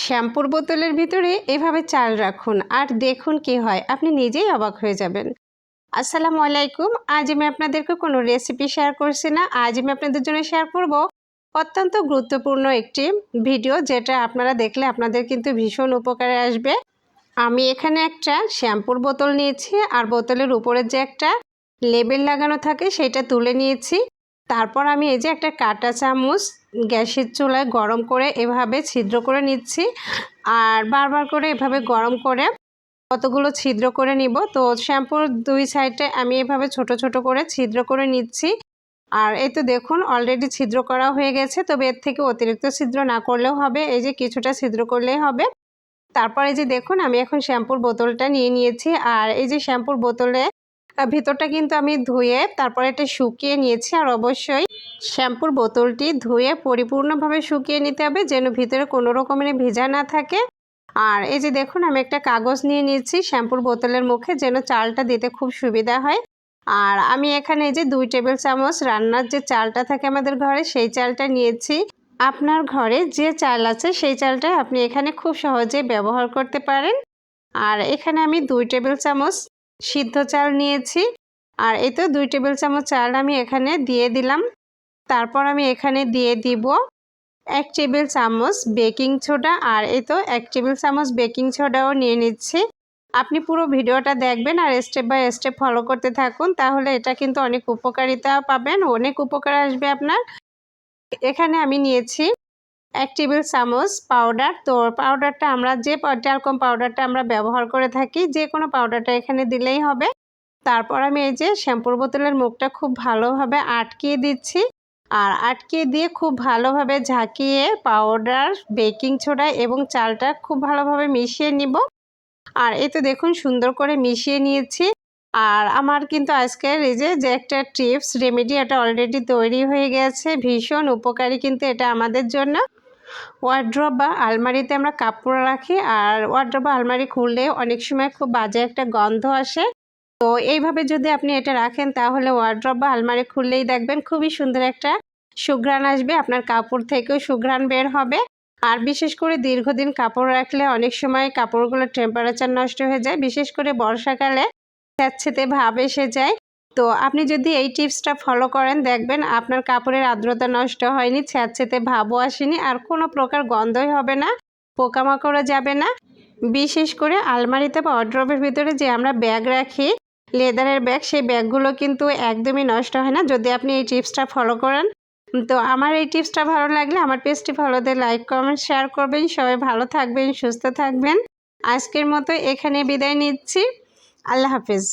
শ্যাম্পুর বোতলের ভিতরে এভাবে চাল রাখুন আর দেখুন কি হয়, আপনি নিজেই অবাক হয়ে যাবেন। আসসালামু আলাইকুম, আজ আমি আপনাদেরকে কোনো রেসিপি শেয়ার করছি না, আজ আমি আপনাদের জন্য শেয়ার করব অত্যন্ত গুরুত্বপূর্ণ একটি ভিডিও যেটা আপনারা দেখলে আপনাদের কিন্তু ভীষণ উপকারে আসবে। আমি এখানে একটা শ্যাম্পুর বোতল নিয়েছি আর বোতলের উপরে যে একটা লেবেল লাগানো থাকে সেটা তুলে নিয়েছি। তারপর আমি এই যে একটা কাটা চামচ গ্যাসের চুলায় গরম করে এভাবে ছিদ্র করে নিচ্ছি। আর বারবার করে এভাবে গরম করে কতগুলো ছিদ্র করে নিব। তো শ্যাম্পুর দুই সাইডে আমি এভাবে ছোট ছোট করে ছিদ্র করে নিচ্ছি। আর এই তো দেখুন অলরেডি ছিদ্র করা হয়ে গেছে। তবে এর থেকে অতিরিক্ত ছিদ্র না করলেও হবে। এই যে কিছুটা ছিদ্র করলেই হবে। তারপরে যে দেখুন, আমি এখন শ্যাম্পুর বোতলটা নিয়ে নিয়েছি। আর এই যে শ্যাম্পুর বোতলে ভিতরটা কিন্তু আমি ধুয়ে তারপরে এটা শুকিয়ে নিয়েছি আর অবশ্যই শ্যাম্পুর বোতলটি ধুয়ে পরিপূর্ণভাবে শুকিয়ে নিতে হবে যেন ভিতরে কোনো রকমের ভেজা না থাকে। আর এই যে দেখুন, আমি একটা কাগজ নিয়ে নিয়েছি শ্যাম্পুর বোতলের মুখে যেন চালটা দিতে খুব সুবিধা হয়। আর আমি এখানে এই যে দুই টেবিল চামচ রান্নার যে চালটা থাকে আমাদের ঘরে, সেই চালটা নিয়েছি। আপনার ঘরে যে চাল আছে, সেই চালটা আপনি এখানে খুব সহজে ব্যবহার করতে পারেন। আর এখানে আমি দুই টেবিল চামচ সিদ্ধ চাল নিয়েছি। আর এই তো দুই টেবিল চামচ চাল আমি এখানে দিয়ে দিলাম। তারপর আমি এখানে দিয়ে দিব এক টেবিল চামচ বেকিং সোডা আর এই তো এক টেবিল চামচ বেকিং সোডাও নিয়ে নিচ্ছি। আপনি পুরো ভিডিওটা দেখবেন আর স্টেপ বাই স্টেপ ফলো করতে থাকুন, তাহলে এটা কিন্তু অনেক উপকারিতা পাবেন, অনেক উপকার আসবে আপনার। এখানে আমি নিয়েছি এক টেবিল চামচ পাউডার তো পাউডারটা আমরা যে ট্যালকম পাউডারটা আমরা ব্যবহার করে থাকি, যে কোনো পাউডারটা এখানে দিলেই হবে। তারপর আমি এই যে শ্যাম্পুর বোতলের মুখটা খুব ভালোভাবে আটকিয়ে দিচ্ছি। আর আটকিয়ে দিয়ে খুব ভালোভাবে ঝাঁকিয়ে পাউডার বেকিং ছোডা এবং চালটা খুব ভালোভাবে মিশিয়ে নিব। আর এই তো দেখুন সুন্দর করে মিশিয়ে নিয়েছি। আর আমার কিন্তু আজকের এই যে যে একটা টিপস রেমেডি এটা অলরেডি তৈরি হয়ে গেছে। ভীষণ উপকারী কিন্তু এটা আমাদের জন্য। ওয়ার্ড্রপ বা আলমারিতে আমরা কাপড় রাখি আর ওয়ার্ড্রপ বা আলমারি খুললে অনেক সময় খুব বাজে একটা গন্ধ আসে। তো এইভাবে যদি আপনি এটা রাখেন তাহলে ওয়ার্ড্রপ বা আলমারি খুললেই দেখবেন খুবই সুন্দর একটা সুঘ্রাণ আসবে, আপনার কাপড় থেকেও সুঘ্রাণ বের হবে। আর বিশেষ করে দীর্ঘদিন কাপড় রাখলে অনেক সময় কাপড়গুলোর টেম্পারেচার নষ্ট হয়ে যায়, বিশেষ করে বর্ষাকালে স্যাঁতছেতে ভাব এসে যায়। তো আপনি যদি এই টিপসটা ফলো করেন, দেখবেন আপনার কাপড়ের আর্দ্রতা নষ্ট হয়নি স্যাঁতছেতে ভাবও আসেনি, আর কোনো প্রকার গন্ধই হবে না, পোকামাকড়ও যাবে না। বিশেষ করে আলমারিতে বা অড্রপের ভিতরে যে আমরা ব্যাগ রাখি, লেদারের ব্যাগ সেই ব্যাগগুলো কিন্তু একদমই নষ্ট হয় না। যদি আপনি এই টিপসটা ফলো করেন, তো আমার এই টিপসটা ভালো লাগলে আমার পেজটি ফলোতে লাইক কমেন্ট শেয়ার করবেন। সবাই ভালো থাকবেন, সুস্থ থাকবেন। আজকের মতো এখানে বিদায় নিচ্ছি। আল্লাহ হাফিজ।